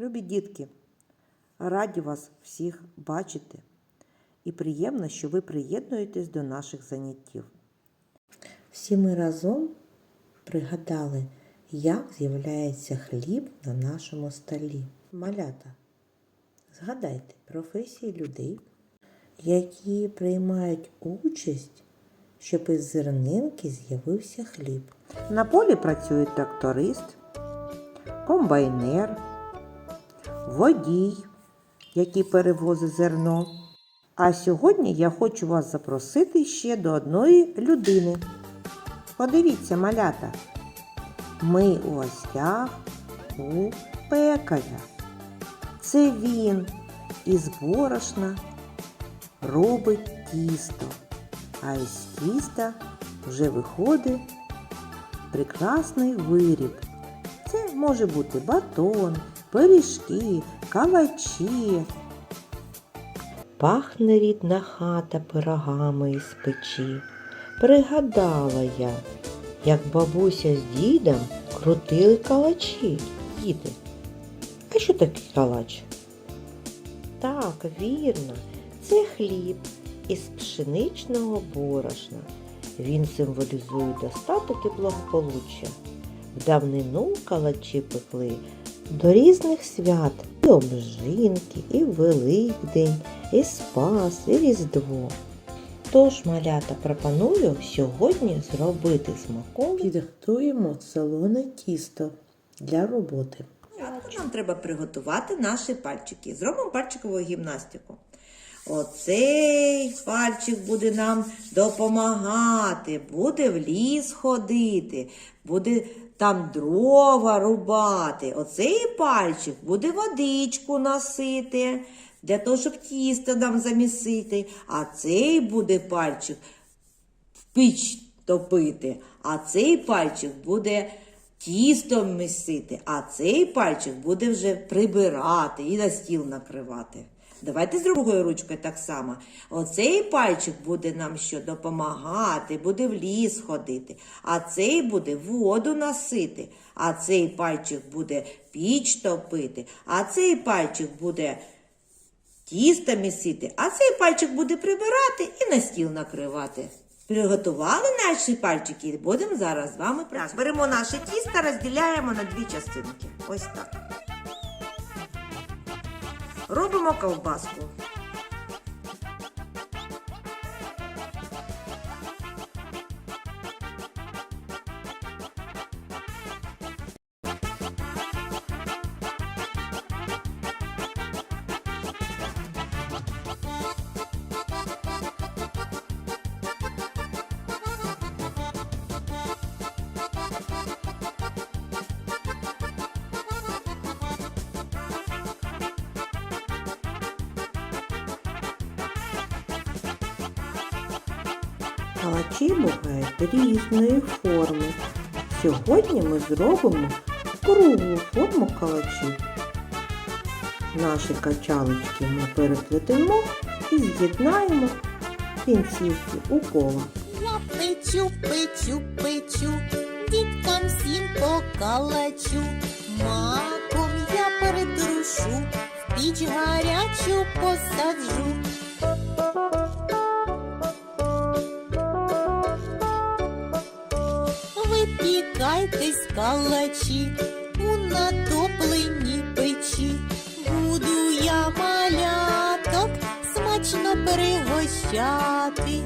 Любі дітки, раді вас всіх бачити і приємно, що ви приєднуєтесь до наших заняттів. Всі ми разом пригадали, як з'являється хліб на нашому столі. Малята, згадайте професії людей, які приймають участь, щоб із зернинки з'явився хліб. На полі працює тракторист, комбайнер, водій, який перевозить зерно. А сьогодні я хочу вас запросити ще до одної людини. Подивіться, малята. Ми у гостях у пекаря. Це він із борошна робить тісто, а із тіста вже виходить прекрасний виріб. Це може бути батон, пиріжки, калачі. Пахне рідна хата пирогами із печі. Пригадала я, як бабуся з дідом крутили калачі. Діти, а що таке калач? Так, вірно, це хліб із пшеничного борошна. Він символізує достаток і благополуччя. В давнину калачі пекли до різних свят і обжинки, і Великдень, і Спас, і Різдво. Тож, малята, пропоную сьогодні зробити з маком. Підготуємо солоне тісто для роботи. Нам треба приготувати наші пальчики. Зробимо пальчикову гімнастику. Оцей пальчик буде нам допомагати, буде в ліс ходити, буде там дрова рубати. Оцей пальчик буде водичку носити, для того, щоб тісто нам замісити. А цей буде пальчик в піч топити, а цей пальчик буде тістом місити, а цей пальчик буде вже прибирати і на стіл накривати. Давайте з другою ручкою так само. Оцей пальчик буде нам що допомагати, буде в ліс ходити, а цей буде воду носити, а цей пальчик буде піч топити, а цей пальчик буде тісто місити, а цей пальчик буде прибирати і на стіл накривати. Приготували наші пальчики і будемо зараз з вами працювати. Так, беремо наше тісто, розділяємо на дві частинки. Ось так. Робимо ковбаску. Калачі бувають різної форми. Сьогодні ми зробимо круглу форму калачів. Наші качалочки ми переплетемо і з'єднаємо кінцівки у коло. Я печу, печу, печу, діткам всім покалачу. Маком я перетрушу, в піч гарячу посаджу. Випікайтесь калачі у натопленій печі. Буду я маляток смачно пригощати.